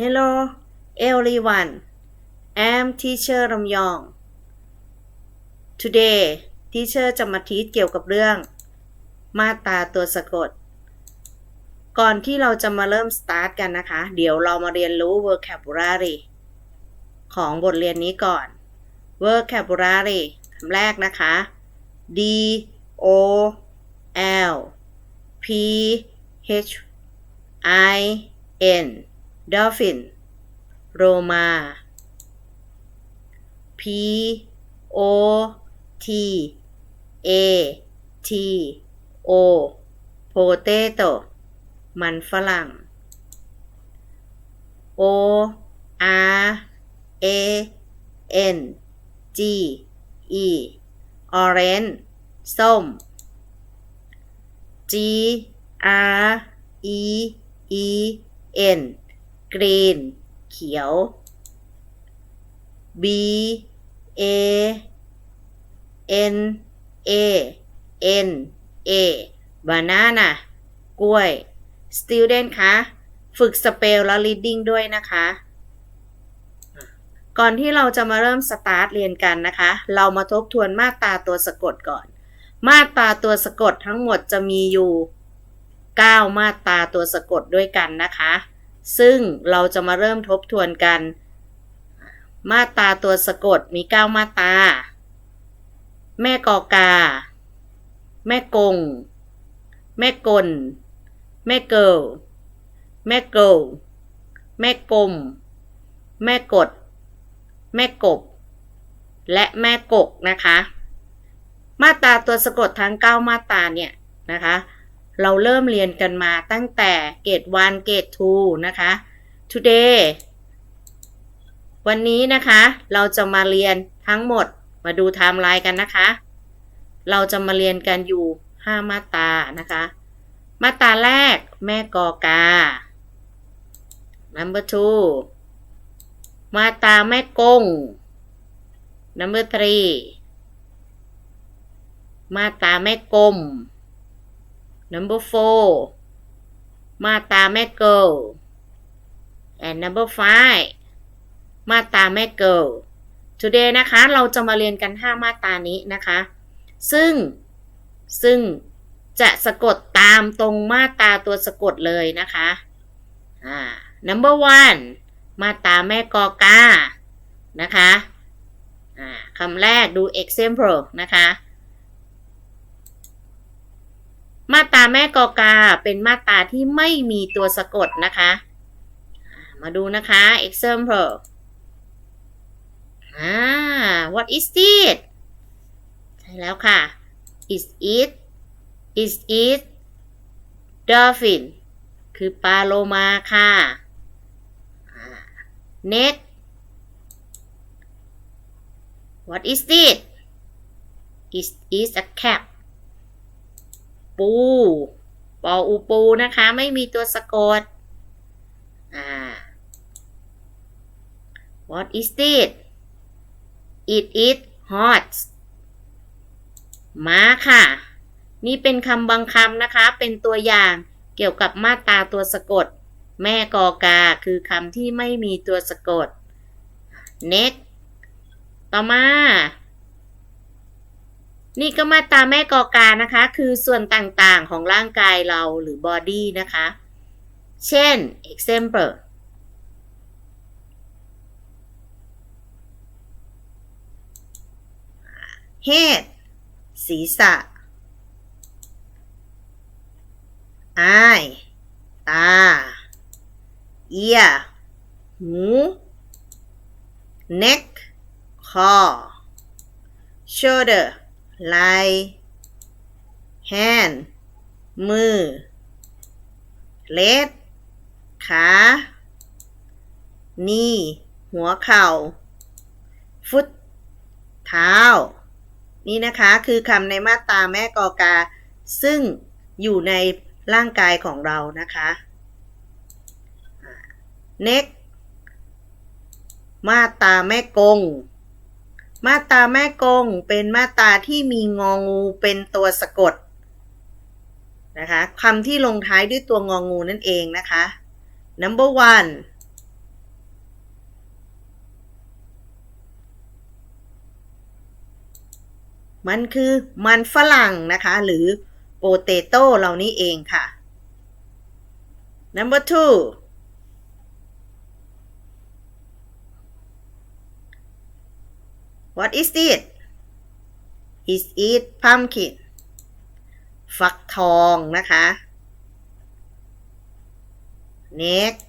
Hello everyone I'm teacher ลำยอง Today teacher จะมาทีเกี่ยวกับเรื่อง มาตราตัวสะกด ก่อนที่เราจะมาเริ่ม start กันนะคะ เดี๋ยวเรามาเรียนรู้ vocabulary ของบทเรียนนี้ก่อน vocabulary คำแรกนะคะ D O L P H I N dolphin Roma P O T A T O potato มันฝรั่ง O R A N G E orange ส้ม G R E E N green เขียว B A N A N A banana กล้วย student คะ ฝึกสเปลแล้ว reading ด้วยนะคะ ก่อนที่เราจะมาเริ่มสตาร์ทเรียนกันนะคะ เรามาทบทวนมาตราตัวสะกดก่อน มาตราตัวสะกดทั้งหมดจะมีอยู่ 9 มาตราตัวสะกดด้วยกันนะคะ ซึ่งเราจะมาเริ่มทบทวนกัน มาตราตัวสะกดมี 9 มาตรา แม่กอกา แม่กง แม่กล แม่เกิลแม่เกิลแม่กลม แม่กด แม่กบ และแม่กกนะคะ มาตราตัวสะกดทั้ง 9 มาตราเนี่ยนะคะ เราเริ่มเรียนกันมาตั้งแต่เกรด1เกรด2นะคะ today วันนี้นะคะ เราจะมาเรียนทั้งหมดมาดูไทม์ไลน์กันนะคะ เราจะมาเรียนกันอยู่ 5 มาตรานะคะ มาตราแรกแม่กอกา number two มาตราแม่กง number three มาตราแม่กลม number four มาตาแม่เกิล and number five มาตาแม่เกิล today นะคะ เราจะมาเรียนกัน 5 มาตานี้นะคะ ซึ่ง ซึ่งจะสะกดตามตรงมาตาตัวสะกดเลยนะคะอ่า number one มาตาแม่กอกา นะคะ อ่าคำแรกดู example นะคะ มาตราแม่กอกาเป็นมาตราที่ไม่มีตัวสะกดนะคะ มาดูนะคะ example อ่า what is it ใช่แล้วค่ะ is it is it dolphin คือปลาโลมาค่ะ next what is it is is a cap ปูปออูปูนะคะ ไม่มีตัวสะกด อ่า what is it it is hot มาค่ะ นี่เป็นคำบางคำนะคะ เป็นตัวอย่างเกี่ยวกับมาตราตัวสะกด แม่กอกาคือคำที่ไม่มีตัวสะกด next ต่อมา นี่ก็มาตาแม่กอกานะคะ คือส่วนต่างๆของร่างกายเราหรือ body นะคะ เช่น example head ศีรษะ eye ตา ear หู neck คอ shoulder ไหล่ hand มือ leg ขา knee หัวเข่า foot เท้า นี่นะคะคือคำในมาตราแม่กอกา ซึ่งอยู่ในร่างกายของเรานะคะ next มาตราแม่กง มาตาแม่กงเป็นมาตาที่มีงองูเป็นตัวสะกดนะคะคำที่ลงท้ายด้วยตัวงองูนั่นเองนะคะ number one มันคือมันฝรั่งนะคะ หรือโปเตโต้เรานี้เองค่ะ number two what is it is it pumpkin ฟักทองนะคะ next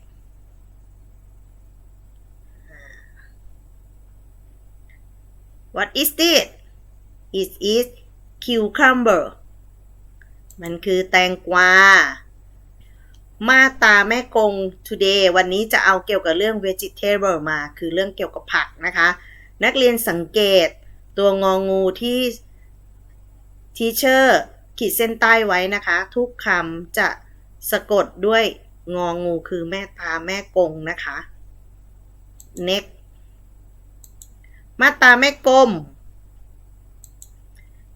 what is it is it cucumber มันคือแตงกวา มาตาแม่กง today วันนี้จะเอาเกี่ยวกับเรื่อง vegetable มา คือเรื่องเกี่ยวกับผักนะคะ นักเรียนสังเกต ตัวงองูที่ teacher ขีดเส้นใต้ไว้นะคะ ทุกคำจะสะกดด้วยงองูคือแม่ตาแม่กงนะคะ next มาตาแม่กลม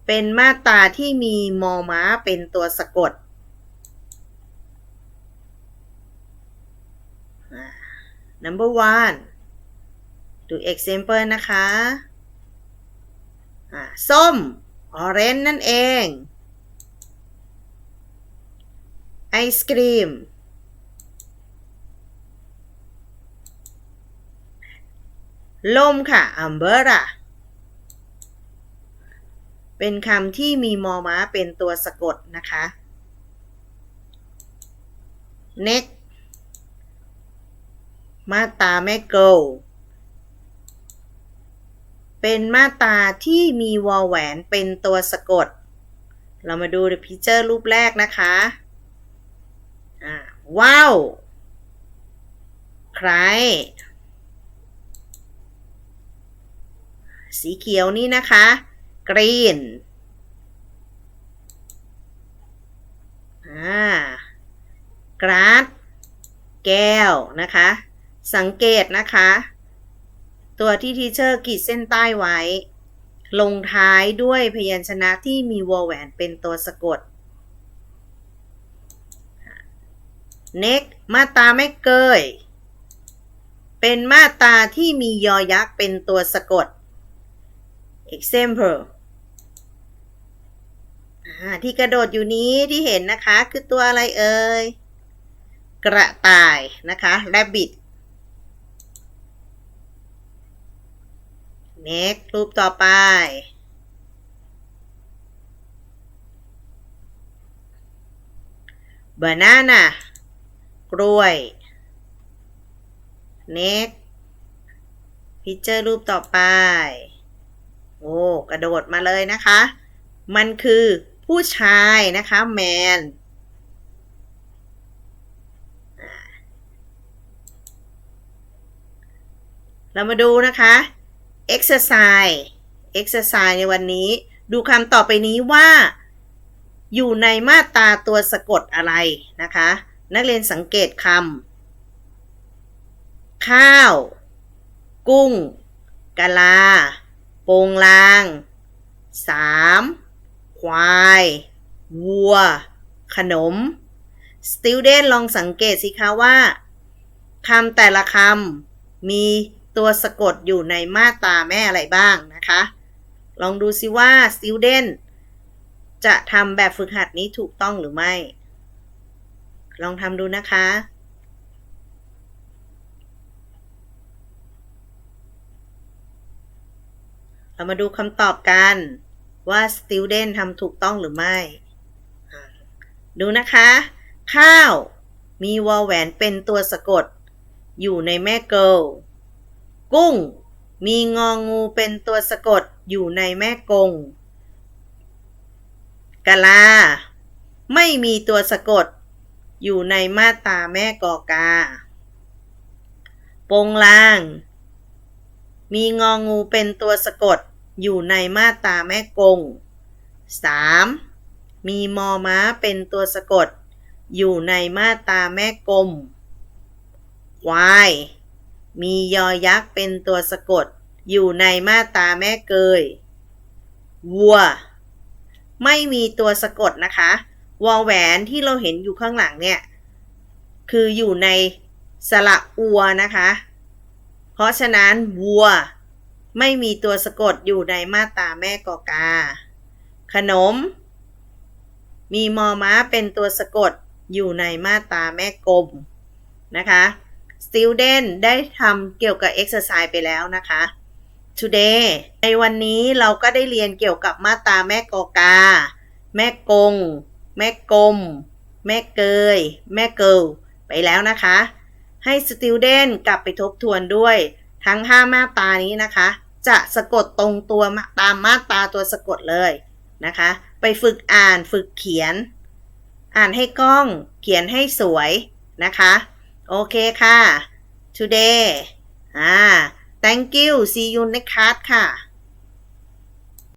เป็นมาตาที่มีมอม้าเป็นตัวสะกด number one ดู example นะคะส้ม orange นั่นเอง ไอศกรีมลมค่ะ umbrella เป็นคำที่มีมอม้าเป็นตัวสะกดนะคะ next มาตาแม่เกล เป็นมาตราที่มีวอลแหวนเป็นตัวสะกด เรามาดูในพิเจอร์รูปแรกนะคะอ่าว้าว ใคร สีเขียวนี่นะคะ กรีนอ่ากราดแก้วนะคะ สังเกตนะคะ ตัวที่ทีเชอร์ขีดเส้นใต้ไว้ ลงท้ายด้วยพยัญชนะที่มีวอแหวนเป็นตัวสะกด next มาตาไม่เกย เป็นมาตาที่มียอยักษ์เป็นตัวสะกด example ที่กระโดดอยู่นี้ที่เห็นนะคะ คือตัวอะไรเอ่ย กระต่ายนะคะ rabbit next รูปต่อไป banana กล้วย next พิเจอร์รูปต่อไป โอ้ กระโดดมาเลยนะคะ มันคือผู้ชายนะคะแมนเรามาดูนะคะ exercise exercise ในวันนี้ ดูคำต่อไปนี้ว่า อยู่ในมาตราตัวสะกดอะไรนะคะ นักเรียนสังเกตคำข้าว กุ้งกะลาโปงลางสามควาย วัว ขนม student ลองสังเกตสิคะว่าคำแต่ละคำมี ตัวสะกดอยู่ในมาตราแม่อะไรบ้างนะคะ ลองดูสิว่า student จะทำแบบฝึกหัดนี้ถูกต้องหรือไม่ ลองทำดูนะคะ เรามาดูคำตอบกันว่า student ทำถูกต้องหรือไม่ ดูนะคะ ข้าว มีวอลแหวนเป็นตัวสะกด อยู่ในแม่เกิล กุ้ง มีงองูเป็นตัวสะกดอยู่ในแม่กงกะลา ไม่มีตัวสะกด อยู่ในมาตาแม่กอกา ปงลาง มีงองูเป็นตัวสะกด อยู่ในมาตาแม่กง 3. มีมอม้าเป็นตัวสะกด อยู่ในมาตาแม่กลม ควาย มียอยักษ์เป็นตัวสะกด อยู่ในมาตาแม่เกย วัว ไม่มีตัวสะกดนะคะ วอแหวนที่เราเห็นอยู่ข้างหลังเนี่ย คืออยู่ในสระอัวนะคะ เพราะฉะนั้นวัว ไม่มีตัวสะกดอยู่ในมาตาแม่กอกา ขนม มีมอม้าเป็นตัวสะกดอยู่ในมาตาแม่กลมนะคะ student ได้ทำเกี่ยวกับ exercise ไปแล้วนะคะ today ในวันนี้เราก็ได้เรียนเกี่ยวกับมาตราแม่กอกา แม่กง แม่กลม แม่เกย แม่เกิลไปแล้วนะคะ ให้ student กลับไปทบทวนด้วยทั้ง 5 มาตรานี้นะคะ จะสะกดตรงตัวตามมาตราตัวสะกดเลยนะคะ ไปฝึกอ่านฝึกเขียน อ่านให้กล้องเขียนให้สวยนะคะ โอเคค่ะ today อ่า thank you see you next card ค่ะ